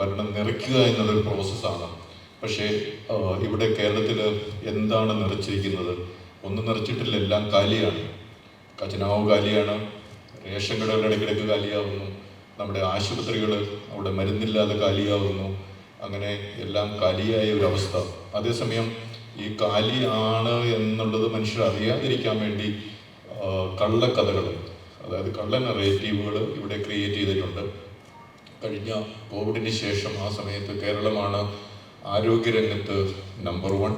ഭരണം നിറയ്ക്കുക എന്നതൊരു പ്രോസസ്സാണ് പക്ഷേ ഇവിടെ കേരളത്തിൽ എന്താണ് നിറച്ചിരിക്കുന്നത്? ഒന്നും നിറച്ചിട്ടില്ല എല്ലാം കാലിയാണ്. ഖജനാവ് കാലിയാണ്. റേഷൻ കടകളുടെ ഇടയ്ക്കിടയ്ക്ക് കാലിയാവുന്നു. നമ്മുടെ ആശുപത്രികൾ അവിടെ മരുന്നില്ലാതെ കാലിയാവുന്നു. അങ്ങനെ എല്ലാം കാലിയായ ഒരു അവസ്ഥ. അതേസമയം ഈ കാലിയാണ് എന്നുള്ളത് മനുഷ്യർ അറിയാതിരിക്കാൻ വേണ്ടി കള്ളക്കഥകൾ അതായത് കള്ള നറേറ്റീവുകൾ ഇവിടെ ക്രിയേറ്റ് ചെയ്തിട്ടുണ്ട്. കഴിഞ്ഞ കോവിഡിന് ശേഷം ആ സമയത്ത് കേരളമാണ് ആരോഗ്യരംഗത്ത് നമ്പർ വൺ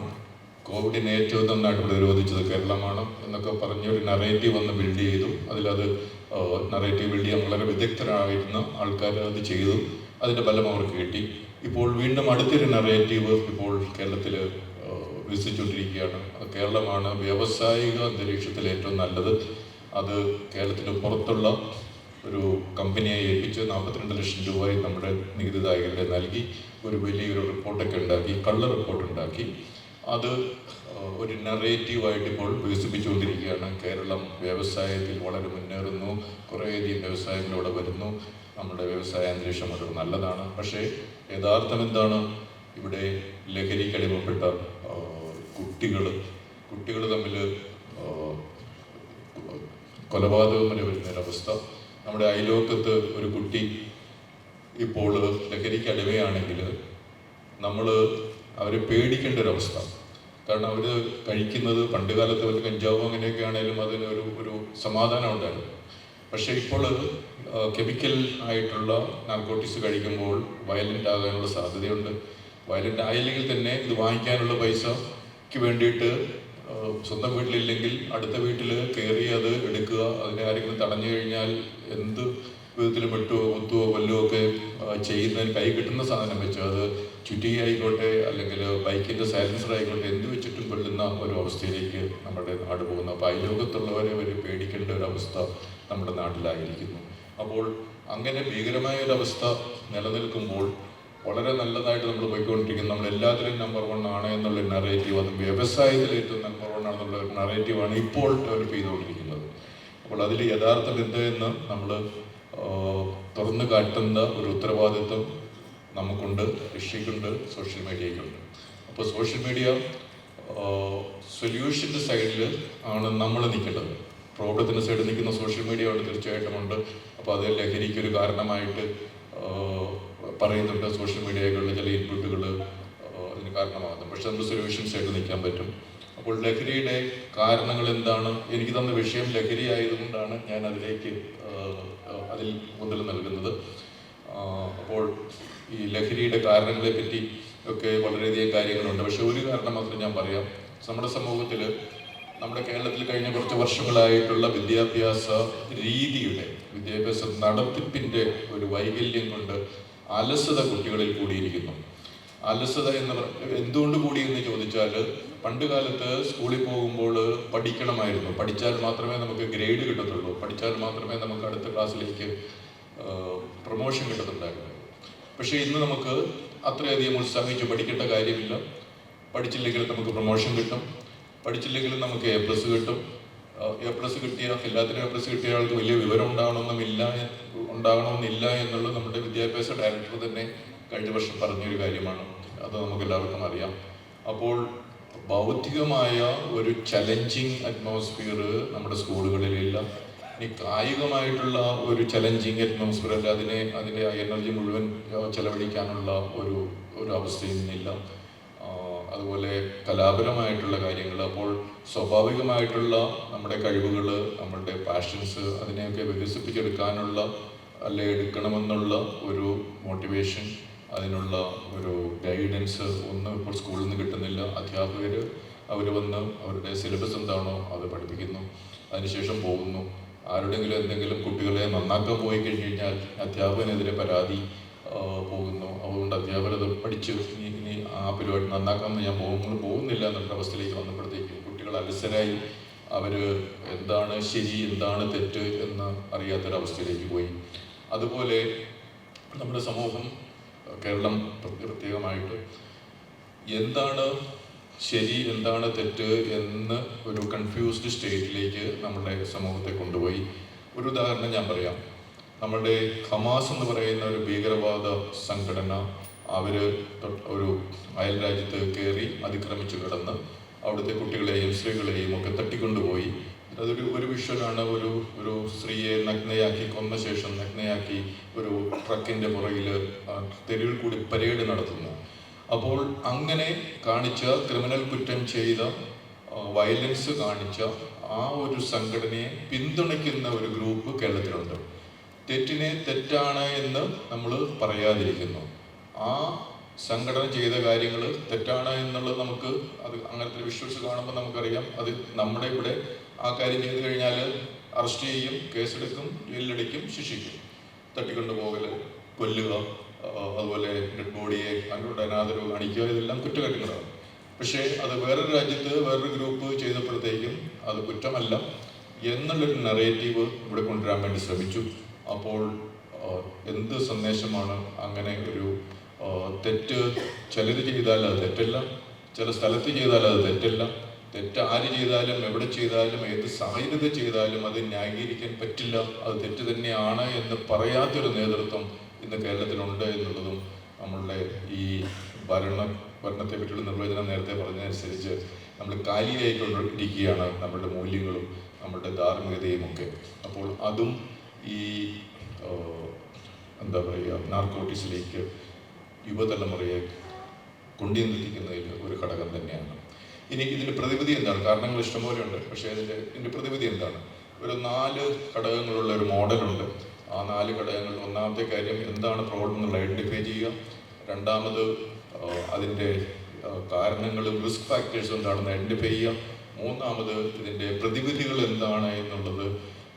കോവിഡിനെ ഏറ്റവും നന്നായിട്ട് പ്രതിരോധിച്ചത് കേരളമാണ് എന്നൊക്കെ പറഞ്ഞ ഒരു നറേറ്റീവ് ഒന്ന് ബിൽഡ് ചെയ്തു. അതിലത് നറേറ്റീവ് ബിൽഡ് ചെയ്യാൻ വളരെ വിദഗ്ധരായിരുന്ന ആൾക്കാർ അത് ചെയ്തു. അതിന്റെ ഫലം അവർക്ക് കിട്ടി. ഇപ്പോൾ വീണ്ടും അടുത്തൊരു നറേറ്റീവ് ഇപ്പോൾ കേരളത്തിൽ വികസിച്ചുകൊണ്ടിരിക്കുകയാണ്. കേരളമാണ് വ്യാവസായിക അന്തരീക്ഷത്തിൽ ഏറ്റവും നല്ലത്. അത് കേരളത്തിന് പുറത്തുള്ള ഒരു കമ്പനിയെ ഏൽപ്പിച്ച് നാൽപ്പത്തിരണ്ട് ലക്ഷം രൂപയും നമ്മുടെ നികുതിദായകരുടെ നൽകി ഒരു വലിയൊരു റിപ്പോർട്ടൊക്കെ ഉണ്ടാക്കി കള്ള റിപ്പോർട്ട് ഉണ്ടാക്കി. അത് ഒരു നറേറ്റീവായിട്ട് ഇപ്പോൾ വികസിപ്പിച്ചുകൊണ്ടിരിക്കുകയാണ്. കേരളം വ്യവസായത്തിൽ വളരെ മുന്നേറുന്നു കുറേയധികം വ്യവസായങ്ങളിവിടെ വരുന്നു. നമ്മുടെ വ്യവസായ അന്തരീക്ഷം വളരെ നല്ലതാണ്. പക്ഷേ യഥാർത്ഥം എന്താണ്? ഇവിടെ ലഹരിക്ക് അടിമപ്പെട്ട കുട്ടികൾ കുട്ടികൾ തമ്മിൽ കൊലപാതകം വരെ വരുന്നൊരവസ്ഥ. നമ്മുടെ അയലോക്കത്ത് ഒരു കുട്ടി ഇപ്പോൾ ലഹരിക്ക് അടിമയാണെങ്കിൽ നമ്മൾ അവരെ പേടിക്കേണ്ട ഒരു അവസ്ഥ കാരണം അവർ കഴിക്കുന്നത് പണ്ട് കാലത്ത് വല്ല കഞ്ചാവും അങ്ങനെയൊക്കെ ആണെങ്കിലും അതിന് ഒരു ഒരു സമാധാനം ഉണ്ടായിരുന്നു. പക്ഷേ ഇപ്പോൾ കെമിക്കൽ ആയിട്ടുള്ള നാർക്കോട്ടിക്സ് കഴിക്കുമ്പോൾ വയലന്റ് ആകാനുള്ള സാധ്യതയുണ്ട്. വയലന്റ് ആയില്ലെങ്കിൽ തന്നെ ഇത് വാങ്ങിക്കാനുള്ള പൈസക്ക് വേണ്ടിയിട്ട് സ്വന്തം വീട്ടിലില്ലെങ്കിൽ അടുത്ത വീട്ടിൽ കയറി അത് എടുക്കുക അതിനെ ആരെങ്കിലും തടഞ്ഞു കഴിഞ്ഞാൽ എന്ത് വിധത്തിൽ വെട്ടുവോ കുത്തുവോ കൊല്ലുവോ ഒക്കെ ചെയ്യുന്നതിന് കൈ കിട്ടുന്ന സാധനം വെച്ച്? അത് ചുറ്റി ആയിക്കോട്ടെ അല്ലെങ്കിൽ ബൈക്കിന്റെ സൈലൻസർ ആയിക്കോട്ടെ എന്ത് വെച്ചിട്ടും കൊല്ലുന്ന ഒരു അവസ്ഥയിലേക്ക് നമ്മുടെ നാട് പോകുന്നു. അപ്പോൾ അയലോകത്തുള്ളവരെ ഒരു പേടിക്കേണ്ട ഒരു അവസ്ഥ നമ്മുടെ നാട്ടിലായിരിക്കുന്നു. അപ്പോൾ അങ്ങനെ ഭീകരമായ ഒരു അവസ്ഥ നിലനിൽക്കുമ്പോൾ വളരെ നല്ലതായിട്ട് നമ്മൾ പോയിക്കൊണ്ടിരിക്കുന്നു. നമ്മൾ എല്ലാത്തിലും നമ്പർ വൺ ആണ് എന്നുള്ള നറേറ്റീവ് അത് വ്യവസായത്തിൽ ഏറ്റവും നമ്പർ വൺ ആണെന്നുള്ള നറേറ്റീവാണ് ഇപ്പോൾ ഡെവലപ്പ് ചെയ്തുകൊണ്ടിരിക്കുന്നത്. അപ്പോൾ അതിൽ യഥാർത്ഥം എന്തെന്ന് നമ്മൾ തുറന്നു കാട്ടുന്ന ഒരു ഉത്തരവാദിത്വം നമുക്കുണ്ട് കൃഷിക്കുണ്ട് സോഷ്യൽ മീഡിയയ്ക്കുണ്ട് അപ്പോൾ സോഷ്യൽ മീഡിയ സൊല്യൂഷന്റെ സൈഡിൽ ആണ് നമ്മൾ നിൽക്കേണ്ടത്. പ്രോബ്ലത്തിന്റെ സൈഡിൽ നിൽക്കുന്ന സോഷ്യൽ മീഡിയ അവിടെ തീർച്ചയായിട്ടും ഉണ്ട്. അപ്പോൾ അത് ലഹരിക്ക് ഒരു കാരണമായിട്ട് പറയുന്നുണ്ട് സോഷ്യൽ മീഡിയകളിൽ ചില ഇൻപുട്ടുകൾ അതിന് കാരണമാകുന്നു. പക്ഷെ നമുക്ക് സൊല്യൂഷൻ സൈഡിൽ നിൽക്കാൻ പറ്റും. അപ്പോൾ ലഹരിയുടെ കാരണങ്ങൾ എന്താണ്? എനിക്ക് തന്ന വിഷയം ലഹരി ആയതുകൊണ്ടാണ് ഞാൻ അതിലേക്ക് അതിൽ മുതൽ നൽകുന്നത്. അപ്പോൾ ഈ ലഹരിയുടെ കാരണങ്ങളെ പറ്റി ഒക്കെ വളരെയധികം കാര്യങ്ങളുണ്ട്. പക്ഷെ ഒരു കാരണം മാത്രം ഞാൻ പറയാം. നമ്മുടെ സമൂഹത്തിൽ നമ്മുടെ കേരളത്തിൽ കഴിഞ്ഞ കുറച്ച് വർഷങ്ങളായിട്ടുള്ള വിദ്യാഭ്യാസ രീതിയുടെ വിദ്യാഭ്യാസ നടത്തിപ്പിന്റെ ഒരു വൈകല്യം കൊണ്ട് അലസത കുട്ടികളിൽ കൂടിയിരിക്കുന്നു. അലസത എന്ന് എന്തുകൊണ്ട് കൂടി എന്ന് ചോദിച്ചാൽ പണ്ട് കാലത്ത് സ്കൂളിൽ പോകുമ്പോൾ പഠിക്കണമായിരുന്നു. പഠിച്ചാൽ മാത്രമേ നമുക്ക് ഗ്രേഡ് കിട്ടത്തുള്ളൂ. പഠിച്ചാൽ മാത്രമേ നമുക്ക് അടുത്ത ക്ലാസ്സിലേക്ക് പ്രൊമോഷൻ കിട്ടത്തുണ്ടായിരുന്നു പക്ഷേ ഇന്ന് നമുക്ക് അത്രയധികം ഉത്സാഹിച്ച് പഠിക്കേണ്ട കാര്യമില്ല. പഠിച്ചില്ലെങ്കിൽ നമുക്ക് പ്രൊമോഷൻ കിട്ടും. പഠിച്ചില്ലെങ്കിലും നമുക്ക് എ പ്ലസ് കിട്ടും. എ പ്ലസ് കിട്ടിയ എല്ലാത്തിനും എ പ്ലസ് കിട്ടിയ ആൾക്ക് വലിയ വിവരം ഉണ്ടാകണമെന്നില്ല ഉണ്ടാകണമെന്നില്ല എന്നുള്ളത് നമ്മുടെ വിദ്യാഭ്യാസ ഡയറക്ടർ തന്നെ കഴിഞ്ഞ വർഷം പറഞ്ഞൊരു കാര്യമാണ്. അത് നമുക്ക് എല്ലാവർക്കും അറിയാം. അപ്പോൾ ബൗദ്ധികമായ ഒരു ചലഞ്ചിങ് അറ്റ്മോസ്ഫിയർ നമ്മുടെ സ്കൂളുകളിലില്ല. ഇനി കായികമായിട്ടുള്ള ഒരു ചലഞ്ചിങ് അറ്റ്മോസ്ഫിയർ അല്ല അതിനെ അതിന്റെ എനർജി മുഴുവൻ ചെലവഴിക്കാനുള്ള ഒരു ഒരു അവസ്ഥയും അതുപോലെ കലാപരമായിട്ടുള്ള കാര്യങ്ങൾ അപ്പോൾ സ്വാഭാവികമായിട്ടുള്ള നമ്മുടെ കഴിവുകൾ നമ്മുടെ പാഷൻസ് അതിനെയൊക്കെ വികസിപ്പിച്ചെടുക്കാനുള്ള അല്ലെ എടുക്കണമെന്നുള്ള ഒരു മോട്ടിവേഷൻ അതിനുള്ള ഒരു ഗൈഡൻസ് ഒന്നും ഇപ്പോൾ സ്കൂളിൽ നിന്ന് കിട്ടുന്നില്ല. അധ്യാപകർ അവർ വന്ന് അവരുടെ സിലബസ് എന്താണോ അത് പഠിപ്പിക്കുന്നു. അതിനുശേഷം പോകുന്നു. ആരുടെങ്കിലും എന്തെങ്കിലും കുട്ടികളെ നന്നാക്കാൻ പോയി കഴിഞ്ഞ് കഴിഞ്ഞാൽ അധ്യാപകനെതിരെ പരാതി പോകുന്നു. അതുകൊണ്ട് അധ്യാപകർ അത് പഠിച്ച് ഇനി ഇനി ആ പരിപാടി നന്നാക്കാമെന്ന് ഞാൻ പോകുമ്പോൾ പോകുന്നില്ല എന്നുള്ള അവസ്ഥയിലേക്ക് വന്നപ്പോഴത്തേക്കും കുട്ടികൾ അലസരായി. അവർ എന്താണ് ശരി എന്താണ് തെറ്റ് എന്ന് അറിയാത്തൊരവസ്ഥയിലേക്ക് പോയി. അതുപോലെ നമ്മുടെ സമൂഹം കേരളം പ്രത്യേക- പ്രത്യേകമായിട്ട് എന്താണ് ശരി എന്താണ് തെറ്റ് എന്ന് ഒരു കൺഫ്യൂസ്ഡ് സ്റ്റേറ്റിലേക്ക് നമ്മുടെ സമൂഹത്തെ കൊണ്ടുപോയി. ഒരു ഉദാഹരണം ഞാൻ പറയാം. നമ്മുടെ ഹമാസ് എന്ന് പറയുന്ന ഒരു ഭീകരവാദ സംഘടന അവർ ഒരു അയൽ രാജ്യത്ത് കയറി അതിക്രമിച്ചു കിടന്ന് അവിടുത്തെ കുട്ടികളെയും സ്ത്രീകളെയും ഒക്കെ തട്ടിക്കൊണ്ടുപോയി. അതൊരു ഒരു വിഷ്വലാണ് ഒരു ഒരു സ്ത്രീയെ നഗ്നയാക്കി കൊന്ന ശേഷം നഗ്നയാക്കി ഒരു ട്രക്കിന്റെ പുറകിൽ തെരുവിൽ കൂടി പരേഡ് നടത്തുന്നു. അപ്പോൾ അങ്ങനെ കാണിച്ച ക്രിമിനൽ കുറ്റം ചെയ്ത വയലൻസ് കാണിച്ച ആ ഒരു സംഘടനയെ പിന്തുണയ്ക്കുന്ന ഒരു ഗ്രൂപ്പ് കേരളത്തിലുണ്ട്. തെറ്റിനെ തെറ്റാണ് എന്ന് നമ്മൾ പറയാതിരിക്കുന്നു. ആ സംഘടന ചെയ്ത കാര്യങ്ങൾ തെറ്റാണ് എന്നുള്ളത് നമുക്ക് അത് അങ്ങനത്തെ വിഷ്വൽസ് കാണുമ്പോൾ നമുക്കറിയാം. അത് നമ്മുടെ ഇവിടെ ആ കാര്യം ചെയ്തു കഴിഞ്ഞാൽ അറസ്റ്റ് ചെയ്യും കേസെടുക്കും ജയിലിലടിക്കും ശിക്ഷിക്കും. തട്ടിക്കൊണ്ടുപോകൽ കൊല്ലുക ആ, അതുപോലെ ഡെഡ് ബോഡിയെ അങ്ങോട്ട് അനാദരവ് കാണിക്കുക ഇതെല്ലാം കുറ്റകൃത്യങ്ങളാണ്. പക്ഷേ അത് വേറൊരു രാജ്യത്ത് വേറൊരു ഗ്രൂപ്പ് ചെയ്തപ്പോഴത്തേക്കും അത് കുറ്റമല്ല എന്നുള്ളൊരു നറേറ്റീവ് ഇവിടെ കൊണ്ടുവരാൻ വേണ്ടി ശ്രമിച്ചു. അപ്പോൾ എന്ത് സന്ദേശമാണ് അങ്ങനെ ഒരു തെറ്റ് ചിലർ ചെയ്താൽ അത് തെറ്റല്ല ചില സ്ഥലത്ത് ചെയ്താൽ അത് തെറ്റല്ല തെറ്റ് ആര് ചെയ്താലും എവിടെ ചെയ്താലും ഏത് സാഹചര്യത്തിൽ ചെയ്താലും അത് ന്യായീകരിക്കാൻ പറ്റില്ല. അത് തെറ്റ് തന്നെയാണ് എന്ന് പറയാത്തൊരു നേതൃത്വം ഇന്ന് കേരളത്തിലുണ്ട് എന്നുള്ളതും നമ്മളുടെ ഈ ഭരണ ഭരണത്തെ പറ്റിയുള്ള നിർവചനം നേരത്തെ പറഞ്ഞതനുസരിച്ച് നമ്മൾ കാലിയായിക്കൊണ്ടിരിക്കുകയാണ് നമ്മളുടെ മൂല്യങ്ങളും നമ്മളുടെ ധാർമ്മികതയും ഒക്കെ. അപ്പോൾ അതും ഈ എന്താ പറയുക നാർക്കോട്ടിക്സിലേക്ക് യുവതലമുറയെ കൊണ്ടുവന്നിരിക്കുന്നതിൽ ഒരു ഘടകം തന്നെയാണ്. ഇനി ഇതിന്റെ പ്രതിവിധി എന്താണ്? കാരണങ്ങൾ ഇഷ്ടംപോലെ ഉണ്ട്. പക്ഷേ അതിന്റെ ഇതിന്റെ പ്രതിവിധി എന്താണ്? ഒരു നാല് ഘടകങ്ങളുള്ള ഒരു മോഡലുണ്ട്. ആ നാല് ഘടകങ്ങൾ ഒന്നാമത്തെ കാര്യം എന്താണ് പ്രോബ്ലം എന്നുള്ള ഐഡന്റിഫൈ ചെയ്യുക. രണ്ടാമത് അതിന്റെ കാരണങ്ങളും റിസ്ക് ഫാക്ടേഴ്സും എന്താണെന്ന് ഐഡന്റിഫൈ ചെയ്യുക. മൂന്നാമത് ഇതിന്റെ പ്രതിവിധികൾ എന്താണ് എന്നുള്ളത്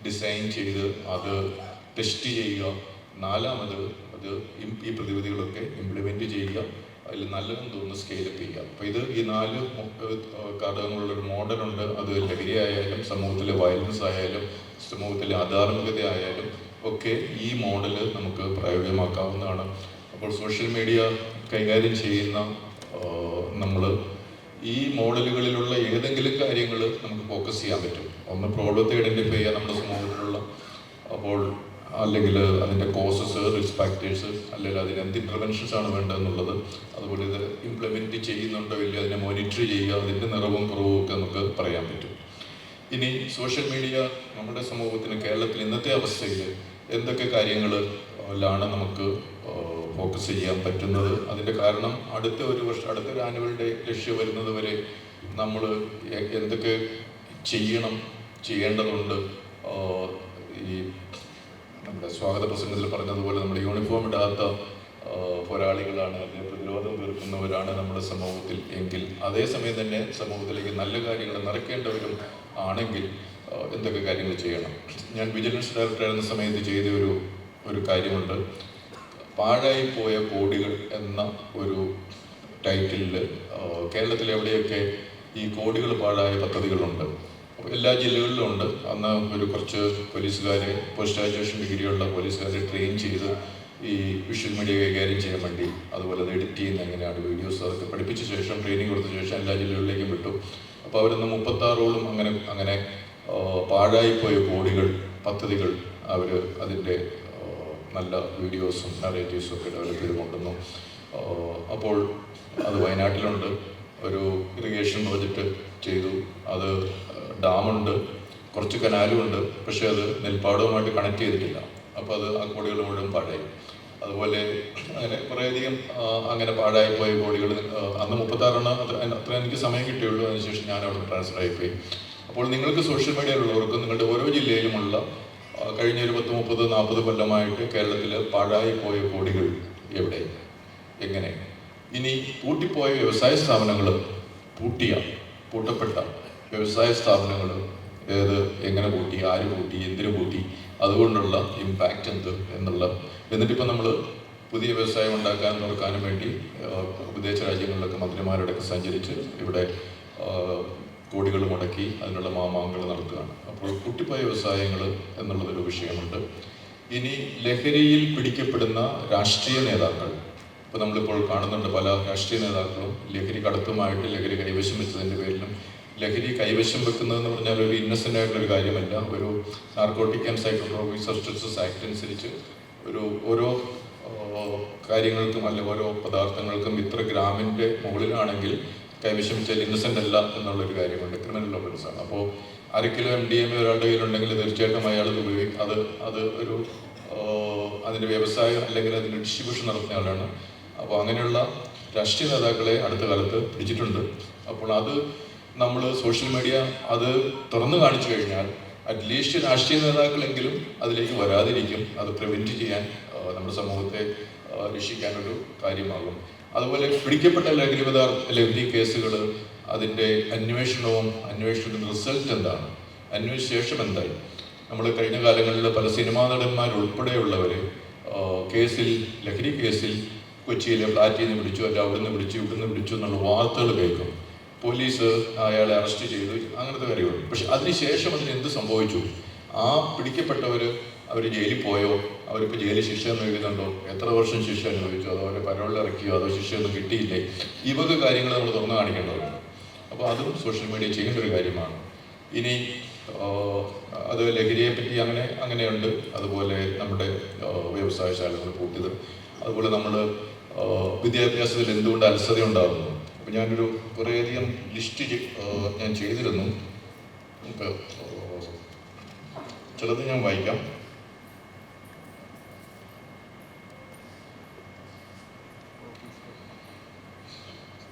ഡിസൈൻ ചെയ്ത് അത് ടെസ്റ്റ് ചെയ്യുക. നാലാമത് അത് ഈ പ്രതിവിധികളൊക്കെ ഇംപ്ലിമെന്റ് ചെയ്യുക. അതിൽ നല്ലതെന്ന് തോന്നുന്നു സ്കെയിലപ്പ് ചെയ്യുക. അപ്പോൾ ഇത് ഈ നാല് ഘടകങ്ങളുള്ളൊരു മോഡലുണ്ട് അത് ലഹരി ആയാലും സമൂഹത്തിലെ വയലൻസ് ആയാലും സമൂഹത്തിലെ അധാർമികത ആയാലും ഒക്കെ ഈ മോഡൽ നമുക്ക് പ്രായോഗികമാക്കാവുന്നതാണ് അപ്പോൾ സോഷ്യൽ മീഡിയ കൈകാര്യം ചെയ്യുന്ന നമ്മൾ ഈ മോഡലുകളിലുള്ള ഏതെങ്കിലും കാര്യങ്ങൾ നമുക്ക് ഫോക്കസ് ചെയ്യാൻ പറ്റും. ഒന്ന് പ്രോബ്ലത്തെ ഐഡന്റിഫൈ ചെയ്യുക നമ്മുടെ സമൂഹത്തിലുള്ള. അപ്പോൾ അല്ലെങ്കിൽ അതിന്റെ കോസസ് റിസ്ക് ഫാക്ടേഴ്സ് അല്ലെങ്കിൽ അതിന് എന്ത് ഇന്റർവെൻഷൻസ് ആണ് വേണ്ടതെന്നുള്ളത് അതുപോലെ ഇത് ഇംപ്ലിമെന്റ് ചെയ്യുന്നുണ്ടോ ഇല്ലയോ അതിനെ മോണിറ്റർ ചെയ്യുക അതിന്റെ നിറവും കുറവും ഒക്കെ നമുക്ക് പറയാൻ പറ്റും. ഇനി സോഷ്യൽ മീഡിയ നമ്മുടെ സമൂഹത്തിന് കേരളത്തിൽ ഇന്നത്തെ അവസ്ഥയിൽ എന്തൊക്കെ കാര്യങ്ങളിലാണ് നമുക്ക് ഫോക്കസ് ചെയ്യാൻ പറ്റുന്നത്? അതിന്റെ കാരണം അടുത്ത ഒരു വർഷം അടുത്ത ഒരു ആനുവൽ ഡേ ലക്ഷ്യം വരുന്നത് വരെ നമ്മൾ എന്തൊക്കെ ചെയ്യണം ചെയ്യേണ്ടതുണ്ട്? ഈ നമ്മുടെ സ്വാഗത പ്രസംഗത്തിൽ പറഞ്ഞതുപോലെ നമ്മുടെ യൂണിഫോം ഇടാത്ത പോരാളികളാണ് അല്ലെങ്കിൽ പ്രതിരോധം തീർക്കുന്നവരാണ് നമ്മുടെ സമൂഹത്തിൽ. എങ്കിൽ അതേസമയം തന്നെ സമൂഹത്തിലേക്ക് നല്ല കാര്യങ്ങൾ നടക്കേണ്ടവരും ആണെങ്കിൽ എന്തൊക്കെ കാര്യങ്ങൾ ചെയ്യണം? ഞാൻ വിജിലൻസ് ഡയറക്ടർ ആയിരുന്ന സമയത്ത് ചെയ്ത ഒരു ഒരു കാര്യമുണ്ട്. പാഴായി പോയ കോടികൾ എന്ന ഒരു ടൈറ്റിലിൽ കേരളത്തിൽ എവിടെയൊക്കെ ഈ കോടികൾ പാഴായ പദ്ധതികളുണ്ട്? എല്ലാ ജില്ലകളിലും ഉണ്ട് അന്ന് ഒരു കുറച്ച് പോലീസുകാരെ പോസ്റ്റ് ഗ്രാജുവേഷൻ ഡിഗ്രിയുള്ള പോലീസുകാരെ ട്രെയിൻ ചെയ്ത് ഈ വിഷ്വൽ മീഡിയ കൈകാര്യം ചെയ്യാൻ വേണ്ടി അതുപോലെ അത് എഡിറ്റ് ചെയ്യുന്ന എങ്ങനെയാണ് വീഡിയോസ് അതൊക്കെ പഠിപ്പിച്ച ശേഷം ട്രെയിനിങ് കൊടുത്ത ശേഷം എല്ലാ ജില്ലകളിലേക്കും വിട്ടു. അപ്പോൾ അവരിന്ന് മുപ്പത്താറോളം അങ്ങനെ അങ്ങനെ പാഴായിപ്പോയ കോടികൾ പദ്ധതികൾ അവർ അതിന്റെ നല്ല വീഡിയോസും നറേറ്റീവ്സും ഒക്കെ ഡെവലപ്പ് ചെയ്ത് കൊണ്ടുവന്നു. അപ്പോൾ അത് വയനാട്ടിലുണ്ട്. ഒരു ഇറിഗേഷൻ പ്രോജക്റ്റ് ചെയ്തു. അത് ഡാമുണ്ട് കുറച്ച് കനാലും ഉണ്ട് പക്ഷേ അത് നെൽപ്പാടവുമായിട്ട് കണക്ട് ചെയ്തിട്ടില്ല. അപ്പോൾ അത് ആ കോടികൾ മുഴുവൻ പാഴായി. അതുപോലെ അങ്ങനെ കുറേയധികം അങ്ങനെ പാഴായി പോയ കോടികൾ അന്ന് മുപ്പത്താറെണ്ണം അത്ര അത്ര എനിക്ക് സമയം കിട്ടിയുള്ളൂ. അതിനുശേഷം ഞാൻ അവിടെ ട്രാൻസ്ഫർ ആയിപ്പോയി അപ്പോൾ നിങ്ങൾക്ക് സോഷ്യൽ മീഡിയയിലുള്ളവർക്കും നിങ്ങളുടെ ഓരോ ജില്ലയിലുമുള്ള കഴിഞ്ഞ ഒരു പത്ത് മുപ്പത് നാൽപ്പത് കൊല്ലമായിട്ട് കേരളത്തിൽ പാഴായി പോയ കോടികൾ എവിടെ? എങ്ങനെ? ഇനി പൂട്ടിപ്പോയ വ്യവസായ സ്ഥാപനങ്ങൾ പൂട്ടിയ പൂട്ടപ്പെട്ട വ്യവസായ സ്ഥാപനങ്ങൾ ഏത് എങ്ങനെ പൂട്ടി ആര് പൂട്ടി എന്തിനു പൂട്ടി അതുകൊണ്ടുള്ള ഇമ്പാക്റ്റ് എന്ത് എന്നുള്ള എന്നിട്ടിപ്പോൾ നമ്മൾ പുതിയ വ്യവസായം ഉണ്ടാക്കാൻ തുറക്കാനും വേണ്ടി വിദേശ രാജ്യങ്ങളിലൊക്കെ മന്ത്രിമാരോടൊക്കെ സഞ്ചരിച്ച് ഇവിടെ കോടികൾ മുടക്കി അതിനുള്ള മാമാങ്കങ്ങൾ നടത്തുകയാണ്. അപ്പോൾ കുട്ടിപ്പോയ വ്യവസായങ്ങൾ എന്നുള്ളതൊരു വിഷയമുണ്ട്. ഇനി ലഹരിയിൽ പിടിക്കപ്പെടുന്ന രാഷ്ട്രീയ നേതാക്കൾ ഇപ്പോൾ നമ്മളിപ്പോൾ കാണുന്നുണ്ട് പല രാഷ്ട്രീയ നേതാക്കളും ലഹരി കടത്തുമായിട്ട് ലഹരി കൈവശം വെച്ചതിന്റെ പേരിലും ലഹരി കൈവശം വെക്കുന്നതെന്ന് പറഞ്ഞാൽ ഒരു ഇന്നസെന്റ് ആയിട്ടുള്ളൊരു കാര്യമല്ല. ഒരു narcotic and psychotropic substances act അനുസരിച്ച് ഒരു ഓരോ കാര്യങ്ങൾക്കും അല്ല ഓരോ പദാർത്ഥങ്ങൾക്കും ഇത്ര ഗ്രാമിന്റെ മുകളിലാണെങ്കിൽ കൈവശം വെച്ചാൽ ഇന്നസെന്റ് അല്ല എന്നുള്ളൊരു കാര്യമുണ്ട്. ക്രിമിനൽ ഒഫൻസ് ആണ്. അപ്പോൾ അര kilo M D M A ഒരാളുടെ കയ്യിലുണ്ടെങ്കിൽ തീർച്ചയായിട്ടും അയാൾ അത് ഉപയോഗിക്കും അത് അത് ഒരു അതിന്റെ വ്യവസായം അല്ലെങ്കിൽ അതിന്റെ ഡിസ്ട്രിബ്യൂഷൻ നടത്തുന്ന ആളാണ്. അപ്പോൾ അങ്ങനെയുള്ള രാഷ്ട്രീയ നേതാക്കളെ അടുത്ത കാലത്ത് പിടിച്ചിട്ടുണ്ട്. അപ്പോൾ അത് നമ്മൾ സോഷ്യൽ മീഡിയ അത് തുറന്നു കാണിച്ചു കഴിഞ്ഞാൽ അറ്റ്ലീസ്റ്റ് രാഷ്ട്രീയ നേതാക്കളെങ്കിലും അതിലേക്ക് വരാതിരിക്കും. അത് പ്രിവെന്റ് ചെയ്യാൻ നമ്മുടെ സമൂഹത്തെ രക്ഷിക്കാനൊരു കാര്യമാകും. അതുപോലെ പിടിക്കപ്പെട്ട ലഹരി പദാർത്ഥ ലഹരി കേസുകൾ അതിന്റെ അന്വേഷണവും അന്വേഷണത്തിന്റെ റിസൾട്ട് എന്താണ്? അന്വേഷിച്ച ശേഷം എന്തായി? നമ്മൾ കഴിഞ്ഞ കാലങ്ങളിൽ പല സിനിമാ നടന്മാരുൾപ്പെടെയുള്ളവർ കേസിൽ ലഹരി കേസിൽ കൊച്ചിയിലെ ഫ്ലാറ്റിൽ നിന്ന് പിടിച്ചു അല്ല അവിടെ നിന്ന് പിടിച്ചു ഇവിടെ നിന്ന് പിടിച്ചു എന്നുള്ള വാർത്തകൾ കേൾക്കും. പോലീസ് അയാളെ അറസ്റ്റ് ചെയ്തു. അങ്ങനത്തെ കാര്യമാണ് പക്ഷെ അതിനുശേഷം അതിന് എന്ത് സംഭവിച്ചു? ആ പിടിക്കപ്പെട്ടവർ അവർ ജയിലിൽ പോയോ? അവരിപ്പോൾ ജയിലിൽ ശിക്ഷ അനുഭവിക്കുന്നുണ്ടോ എത്ര വർഷം ശിക്ഷ അനുഭവിച്ചു? അതോ അവരെ പരോളിൽ ഇറക്കിയോ? അതോ ശിക്ഷയൊന്നും കിട്ടിയില്ലേ? ഈ വക കാര്യങ്ങൾ നമ്മൾ തുറന്നു കാണിക്കേണ്ടതുണ്ട് അപ്പോൾ അതും സോഷ്യൽ മീഡിയ ചെയ്യേണ്ട ഒരു കാര്യമാണ്. ഇനി അത് ലഹരിയെ പറ്റി അങ്ങനെ അങ്ങനെയുണ്ട്. അതുപോലെ നമ്മുടെ വ്യവസായശാലകൾ പൂട്ടിയത്. അതുപോലെ നമ്മൾ വിദ്യാഭ്യാസത്തിൽ എന്തുകൊണ്ട് അലസത ഉണ്ടാകുന്നു അപ്പോൾ ഞാനൊരു കുറേയധികം ലിസ്റ്റ് ഞാൻ ചെയ്തിരുന്നു. നമുക്ക് ചിലത് ഞാൻ വായിക്കാം.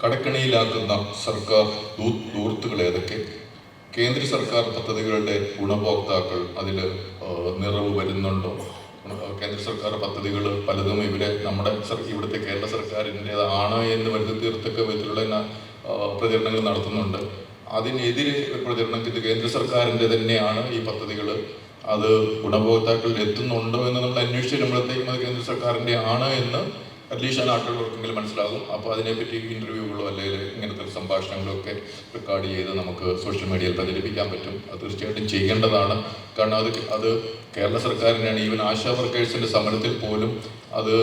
കടക്കണിയിലാക്കുന്ന സർക്കാർ ദൂർത്തുകൾ ഏതൊക്കെ? കേന്ദ്ര സർക്കാർ പദ്ധതികളുടെ ഗുണഭോക്താക്കൾ അതിൽ നിറവ് വരുന്നുണ്ടോ? കേന്ദ്ര സർക്കാർ പദ്ധതികൾ പലതും ഇവരെ നമ്മുടെ ഇവിടുത്തെ കേരള സർക്കാരിന്റെതാണ് എന്ന് വരുത്തി തീർത്തക്ക വിധത്തിലുള്ള പ്രചരണങ്ങൾ നടത്തുന്നുണ്ട്. അതിനെതിരെ ഒരു പ്രചരണം ഇത് കേന്ദ്ര സർക്കാരിന്റെ തന്നെയാണ് ഈ പദ്ധതികൾ അത് ഗുണഭോക്താക്കളിൽ എത്തുന്നുണ്ടോ എന്ന് നമ്മൾ അന്വേഷിച്ച് വരുമ്പോഴത്തേക്കും അത് കേന്ദ്ര സർക്കാരിന്റെ ആണ് എന്ന് അറ്റ്ലീസ്റ്റ് ആ നാട്ടുകാർക്കെങ്കിലും മനസ്സിലാകും. അപ്പോൾ അതിനെപ്പറ്റി ഇന്റർവ്യൂകളോ അല്ലെങ്കിൽ ഇങ്ങനത്തെ സംഭാഷണങ്ങളൊക്കെ റെക്കോർഡ് ചെയ്ത് നമുക്ക് സോഷ്യൽ മീഡിയയിൽ പ്രചരിപ്പിക്കാൻ പറ്റും. അത് തീർച്ചയായിട്ടും ചെയ്യേണ്ടതാണ്. കാരണം അത് അത് കേരള സർക്കാരിനാണ് ഈവൻ ആശാ വർക്കേഴ്സിന്റെ സമരത്തിൽ പോലും അത്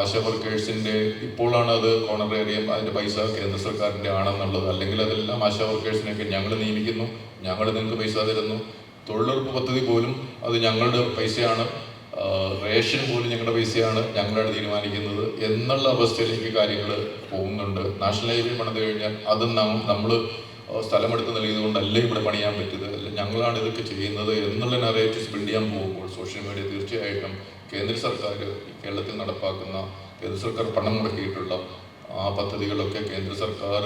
ആശാ വർക്കേഴ്സിന്റെ ഇപ്പോഴാണ് അത് ഓണറേറിയം അതിന്റെ പൈസ കേന്ദ്ര സർക്കാരിന്റെ ആണെന്നുള്ളത്. അല്ലെങ്കിൽ അതെല്ലാം ആശാ വർക്കേഴ്സിനെയൊക്കെ ഞങ്ങൾ നിയമിക്കുന്നു. ഞങ്ങൾ നിങ്ങൾക്ക് പൈസ തരുന്നു. തൊഴിലുറപ്പ് പദ്ധതി പോലും അത് ഞങ്ങളുടെ പൈസയാണ്. റേഷൻ പോലും ഞങ്ങളുടെ പൈസയാണ് ഞങ്ങളാണ് തീരുമാനിക്കുന്നത് എന്നുള്ള അവസ്ഥയിലേക്ക് കാര്യങ്ങൾ പോകുന്നുണ്ട്. നാഷണൽ ഹൈവേ പണിത് കഴിഞ്ഞാൽ അത് നമ്മൾ സ്ഥലമെടുത്ത് നൽകിയത് കൊണ്ടല്ല ഇവിടെ പണിയാൻ പറ്റിയത്? അല്ല ഞങ്ങളാണ് ഇതൊക്കെ ചെയ്യുന്നത് എന്നുള്ള നറേറ്റീവ്സ് ബിൽഡ് ചെയ്യാൻ പോകുമ്പോൾ സോഷ്യൽ മീഡിയ തീർച്ചയായിട്ടും കേന്ദ്ര സർക്കാർ കേരളത്തിൽ നടപ്പാക്കുന്ന കേന്ദ്ര സർക്കാർ പണം മുടക്കിയിട്ടുള്ള ആ പദ്ധതികളൊക്കെ കേന്ദ്ര സർക്കാർ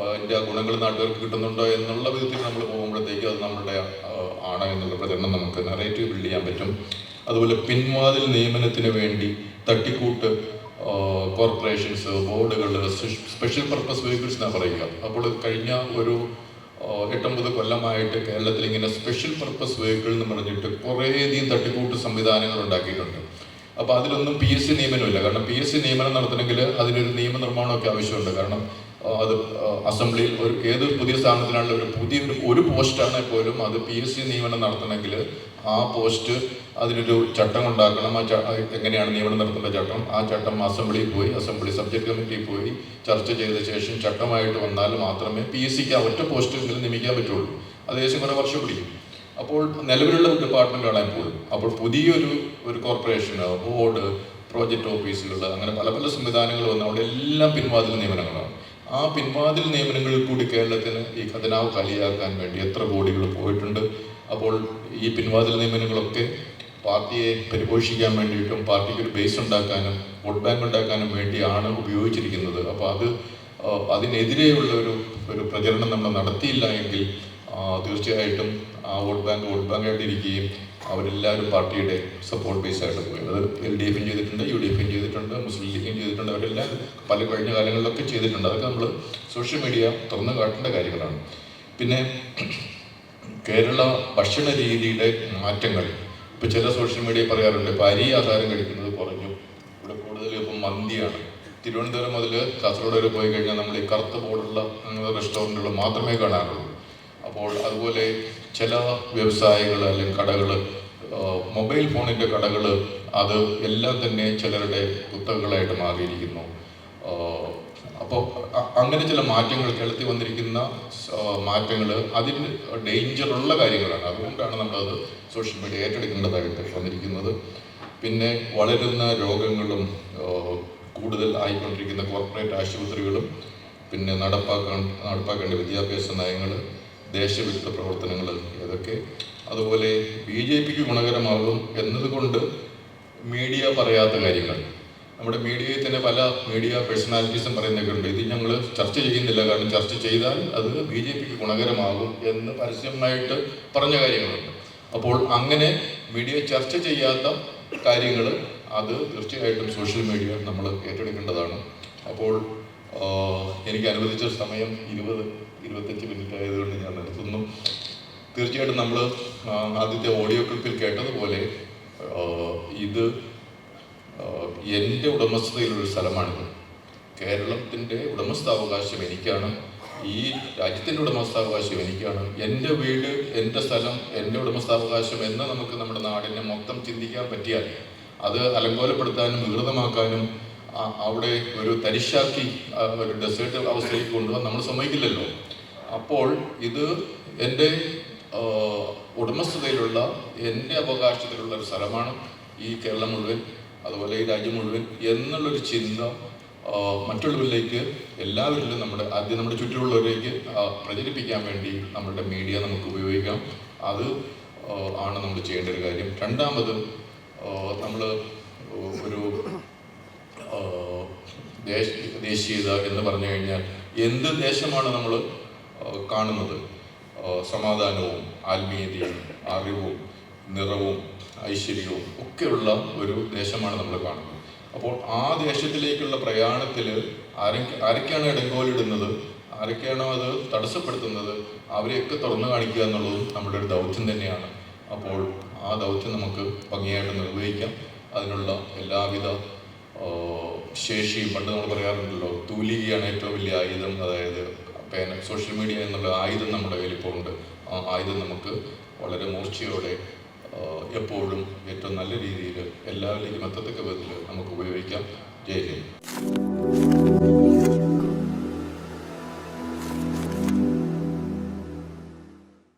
അതിന്റെ ഗുണങ്ങൾ നാട്ടുകാർക്ക് കിട്ടുന്നുണ്ടോ എന്നുള്ള വിധത്തിൽ നമ്മൾ പോകുമ്പോഴത്തേക്ക് അത് നമ്മളുടെ ആണ് എന്നുള്ള പ്രചരണം നമുക്ക് നറേറ്റീവ് ബിൽഡ് ചെയ്യാൻ പറ്റും. അതുപോലെ പിൻവാതിൽ നിയമനത്തിന് വേണ്ടി തട്ടിക്കൂട്ട് കോർപ്പറേഷൻസ് ബോർഡുകൾ സ്പെഷ്യൽ പർപ്പസ് വെഹിക്കിൾസ് എന്നാണ് പറയുക. അപ്പോൾ കഴിഞ്ഞ ഒരു എട്ടൊമ്പത് കൊല്ലമായിട്ട് കേരളത്തിൽ ഇങ്ങനെ സ്പെഷ്യൽ പർപ്പസ് വെഹിക്കിൾ എന്ന് പറഞ്ഞിട്ട് കുറേയധികം തട്ടിക്കൂട്ട് സംവിധാനങ്ങൾ ഉണ്ടാക്കിയിട്ടുണ്ട്. അപ്പോൾ അതിലൊന്നും പി എസ് സി നിയമനമില്ല. കാരണം പി എസ് സി നിയമനം നടത്തണമെങ്കിൽ അതിനൊരു നിയമനിർമ്മാണമൊക്കെ ആവശ്യമുണ്ട്. കാരണം അത് അസംബ്ലിയിൽ ഒരു ഏത് പുതിയ സ്ഥാനത്തിനാണല്ലോ ഒരു പുതിയ ഒരു പോസ്റ്റാണെങ്കിൽ പോലും അത് പി എസ് സി നിയമനം നടത്തണമെങ്കിൽ ആ പോസ്റ്റ് അതിനൊരു ചട്ടം ഉണ്ടാക്കണം. ആ എങ്ങനെയാണ് നിയമനം നടത്തേണ്ട ചട്ടം? ആ ചട്ടം അസംബ്ലിയിൽ പോയി അസംബ്ലി സബ്ജക്ട് കമ്മിറ്റിയിൽ പോയി ചർച്ച ചെയ്ത ശേഷം ചട്ടമായിട്ട് വന്നാൽ മാത്രമേ പി എസ് സിക്ക് ആ ഒറ്റ പോസ്റ്റെങ്കിലും നിയമിക്കാൻ പറ്റുള്ളൂ. അത് ഏകദേശം കുറേ വർഷം പിടിക്കും. അപ്പോൾ നിലവിലുള്ള ഡിപ്പാർട്ട്മെന്റാണ് ഇപ്പോൾ. അപ്പോൾ പുതിയൊരു ഒരു കോർപ്പറേഷന് ബോർഡ് പ്രോജക്റ്റ് ഓഫീസിലുള്ള അങ്ങനെ പല പല സംവിധാനങ്ങൾ വന്നു അവിടെ എല്ലാം പിൻവാതിൽ നിയമനങ്ങളാണ്. ആ പിൻവാതിൽ നിയമനങ്ങളിൽ കൂടി കേരളത്തിന് ഈ ഖജനാവ് കാലിയാക്കാൻ വേണ്ടി എത്ര കോടികൾ പോയിട്ടുണ്ട്. അപ്പോൾ ഈ പിൻവാതിൽ നിയമനങ്ങളൊക്കെ പാർട്ടിയെ പരിപോഷിക്കാൻ വേണ്ടിയിട്ടും പാർട്ടിക്ക് ഒരു ബേസ് ഉണ്ടാക്കാനും വോട്ട് ബാങ്ക് ഉണ്ടാക്കാനും വേണ്ടിയാണ് ഉപയോഗിച്ചിരിക്കുന്നത്. അപ്പോൾ അത് അതിനെതിരെയുള്ള ഒരു ഒരു പ്രചരണം നമ്മൾ നടത്തിയില്ല എങ്കിൽ തീർച്ചയായിട്ടും ആ വോട്ട് ബാങ്ക് വോട്ട് ബാങ്കായിട്ട് ഇരിക്കുകയും അവരെല്ലാവരും പാർട്ടിയുടെ സപ്പോർട്ട് ബേസ് ആയിട്ട് പോയി. അത് എൽ ഡി എഫും ചെയ്തിട്ടുണ്ട് യു ഡി എഫും ചെയ്തിട്ടുണ്ട് മുസ്ലിം ലീഗും ചെയ്തിട്ടുണ്ട്. അവരെല്ലാം പല കഴിഞ്ഞ കാലങ്ങളിലൊക്കെ ചെയ്തിട്ടുണ്ട്. അതൊക്കെ നമ്മൾ സോഷ്യൽ മീഡിയ തുറന്നു കാട്ടേണ്ട കാര്യങ്ങളാണ്. പിന്നെ കേരള ഭക്ഷണ രീതിയുടെ മാറ്റങ്ങൾ. ഇപ്പോൾ ചില സോഷ്യൽ മീഡിയ പറയാറുണ്ട് ഇപ്പോൾ അരി ആഹാരം കഴിക്കുന്നത് കുറഞ്ഞു. ഇവിടെ കൂടുതൽ ഇപ്പം മന്തിയാണ്. തിരുവനന്തപുരം മുതൽ കാസർഗോഡ് വരെ പോയി കഴിഞ്ഞാൽ നമ്മൾ ഈ കറുത്ത ബോർഡുള്ള റെസ്റ്റോറന്റുകൾ മാത്രമേ കാണാറുള്ളൂ. അപ്പോൾ അതുപോലെ ചില വ്യവസായങ്ങൾ അല്ലെങ്കിൽ കടകൾ മൊബൈൽ ഫോണിന്റെ കടകൾ അത് എല്ലാം തന്നെ ചിലരുടെ കുത്തകകളായിട്ട് മാറിയിരിക്കുന്നു. അപ്പോൾ അങ്ങനെ ചില മാറ്റങ്ങൾ കേരളത്തിൽ വന്നിരിക്കുന്ന മാറ്റങ്ങൾ അതിന് ഡേഞ്ചറുള്ള കാര്യങ്ങളാണ്. അതുകൊണ്ടാണ് നമ്മളത് സോഷ്യൽ മീഡിയ ഏറ്റെടുക്കേണ്ടതായിട്ട് വന്നിരിക്കുന്നത്. പിന്നെ വളരുന്ന രോഗങ്ങളും കൂടുതൽ ആയിക്കൊണ്ടിരിക്കുന്ന കോർപ്പറേറ്റ് ആശുപത്രികളും പിന്നെ നടപ്പാക്കാൻ നടപ്പാക്കേണ്ട വിദ്യാഭ്യാസ നയങ്ങൾ ദേശവിരുദ്ധ പ്രവർത്തനങ്ങൾ ഏതൊക്കെ? അതുപോലെ ബി ജെ പിക്ക് ഗുണകരമാകും എന്നതുകൊണ്ട് മീഡിയ പറയാത്ത കാര്യങ്ങൾ. നമ്മുടെ മീഡിയയിൽ തന്നെ പല മീഡിയ പേഴ്സണാലിറ്റീസും പറയുന്നൊക്കെ ഉണ്ട് ഇത് ഞങ്ങൾ ചർച്ച ചെയ്യുന്നില്ല. കാരണം ചർച്ച ചെയ്താൽ അത് ബി ജെ പിക്ക് ഗുണകരമാകും എന്ന് പരസ്യമായിട്ട് പറഞ്ഞ കാര്യങ്ങളുണ്ട്. അപ്പോൾ അങ്ങനെ മീഡിയ ചർച്ച ചെയ്യാത്ത കാര്യങ്ങൾ അത് തീർച്ചയായിട്ടും സോഷ്യൽ മീഡിയ നമ്മൾ ഏറ്റെടുക്കേണ്ടതാണ്. അപ്പോൾ എനിക്ക് അനുവദിച്ച സമയം ഇരുപത്. ഇരുപത്തഞ്ച് മിനിറ്റ് ആയതുകൊണ്ട് ഞാൻ നിർത്തുന്നു. തീർച്ചയായിട്ടും നമ്മൾ ആദ്യത്തെ ഓഡിയോ ക്ലിപ്പിൽ കേട്ടതുപോലെ ഇത് എന്റെ ഉടമസ്ഥതയിലുള്ള സ്ഥലമാണിത്. കേരളത്തിന്റെ ഉടമസ്ഥാവകാശം എനിക്കാണ്. ഈ രാജ്യത്തിന്റെ ഉടമസ്ഥാവകാശം എനിക്കാണ്. എന്റെ വീട് എന്റെ സ്ഥലം എന്റെ ഉടമസ്ഥാവകാശം എന്ന് നമുക്ക് നമ്മുടെ നാടിനെ മൊത്തം ചിന്തിക്കാൻ പറ്റിയാൽ അത് അലങ്കോലപ്പെടുത്താനും വികൃതമാക്കാനും അവിടെ ഒരു തരിശാക്കി ഒരു ഡെസേർട്ട് അവസ്ഥയിൽ കൊണ്ടുപോകാൻ നമ്മൾ സമ്മതിക്കില്ലല്ലോ. അപ്പോൾ ഇത് എന്റെ ഉടമസ്ഥതയിലുള്ള എന്റെ അവകാശത്തിലുള്ള ഒരു സ്ഥലമാണ് ഈ കേരളം മുഴുവൻ അതുപോലെ ഈ രാജ്യം മുഴുവൻ എന്നുള്ളൊരു ചിന്ത മറ്റുള്ളവരിലേക്ക് എല്ലാവരിലും നമ്മുടെ ആദ്യം നമ്മുടെ ചുറ്റുമുള്ളവരിലേക്ക് പ്രചരിപ്പിക്കാൻ വേണ്ടി നമ്മുടെ മീഡിയ നമുക്ക് ഉപയോഗിക്കാം. അത് ആണ് നമ്മൾ ചെയ്യേണ്ട ഒരു കാര്യം. രണ്ടാമത് നമ്മൾ ഒരു ദേശീയത എന്ന് പറഞ്ഞു കഴിഞ്ഞാൽ എന്ത് ദേശമാണ് നമ്മൾ കാണുന്നത്. സമാധാനവും ആത്മീയതയും അറിവും നിറവും ഐശ്വര്യവും ഒക്കെയുള്ള ഒരു ദേശമാണ് നമ്മൾ കാണുന്നത്. അപ്പോൾ ആ ദേശത്തിലേക്കുള്ള പ്രയാണത്തിൽ ആരൊക്കെ ആരൊക്കെയാണ് ഇടങ്കോലിടുന്നത്? ആരൊക്കെയാണോ അത് തടസ്സപ്പെടുത്തുന്നത്? അവരെയൊക്കെ തുറന്നു കാണിക്കുക എന്നുള്ളതും നമ്മുടെ ഒരു ദൗത്യം തന്നെയാണ്. അപ്പോൾ ആ ദൗത്യം നമുക്ക് ഭംഗിയായിട്ട് നിർവഹിക്കാം. അതിനുള്ള എല്ലാവിധ ശേഷിയും പണ്ട് നമ്മൾ പറയാറുണ്ടല്ലോ തൂലികയാണ് ഏറ്റവും വലിയ ആയുധം. അതായത് പേന സോഷ്യൽ മീഡിയ എന്നുള്ള ആയുധം നമ്മുടെ കയ്യിൽ ഇപ്പോൾ ഉണ്ട് ആ ആയുധം നമുക്ക് വളരെ മൂർച്ചയോടെ എപ്പോഴും ഏറ്റവും നല്ല രീതിയിൽ എല്ലാവരിലേക്കും എത്തത്തക്ക വിധത്തിൽ നമുക്ക് ഉപയോഗിക്കാം. ജയ ഹിന്ദ്.